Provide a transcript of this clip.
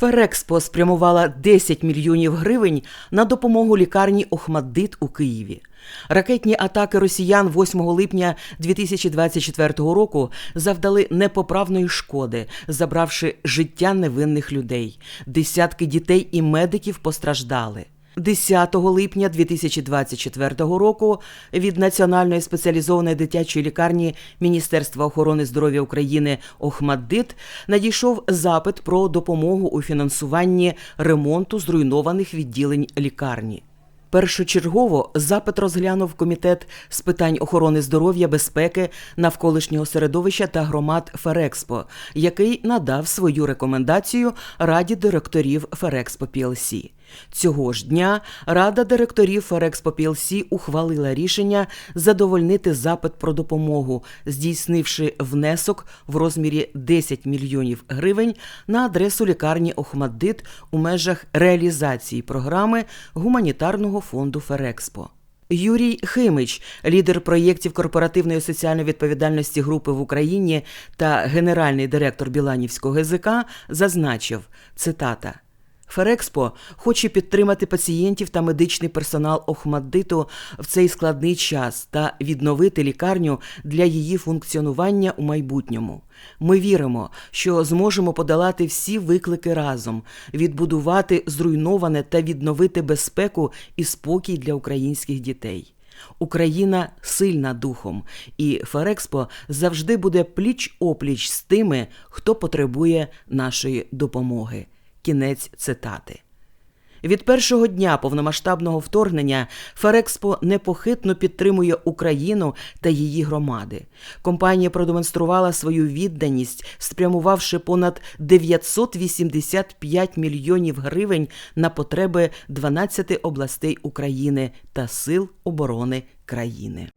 Ферекспо спрямувала 10 мільйонів гривень на допомогу лікарні Охмаддит у Києві. Ракетні атаки росіян 8 липня 2024 року завдали непоправної шкоди, забравши життя невинних людей. Десятки дітей і медиків постраждали. 10 липня 2024 року від Національної спеціалізованої дитячої лікарні Міністерства охорони здоров'я України Охмаддит надійшов запит про допомогу у фінансуванні ремонту зруйнованих відділень лікарні. Першочергово запит розглянув комітет з питань охорони здоров'я, безпеки, навколишнього середовища та громад Ферекспо, який надав свою рекомендацію раді директорів Ферекспо PLC. Цього ж дня Рада директорів Ферекспо PLC ухвалила рішення задовольнити запит про допомогу, здійснивши внесок в розмірі 10 мільйонів гривень на адресу лікарні Охмаддит у межах реалізації програми гуманітарного фонду Ферекспо. Юрій Химич, лідер проєктів корпоративної соціальної відповідальності групи в Україні та генеральний директор Біланівського ГЗК, зазначив цитата. Ферекспо хоче підтримати пацієнтів та медичний персонал Охмаддиту в цей складний час та відновити лікарню для її функціонування у майбутньому. Ми віримо, що зможемо подолати всі виклики разом, відбудувати зруйноване та відновити безпеку і спокій для українських дітей. Україна сильна духом, і Ферекспо завжди буде пліч опліч з тими, хто потребує нашої допомоги. Кінець цитати. Від першого дня повномасштабного вторгнення Ферекспо непохитно підтримує Україну та її громади. Компанія продемонструвала свою відданість, спрямувавши понад 985 мільйонів гривень на потреби 12 областей України та Сил оборони країни.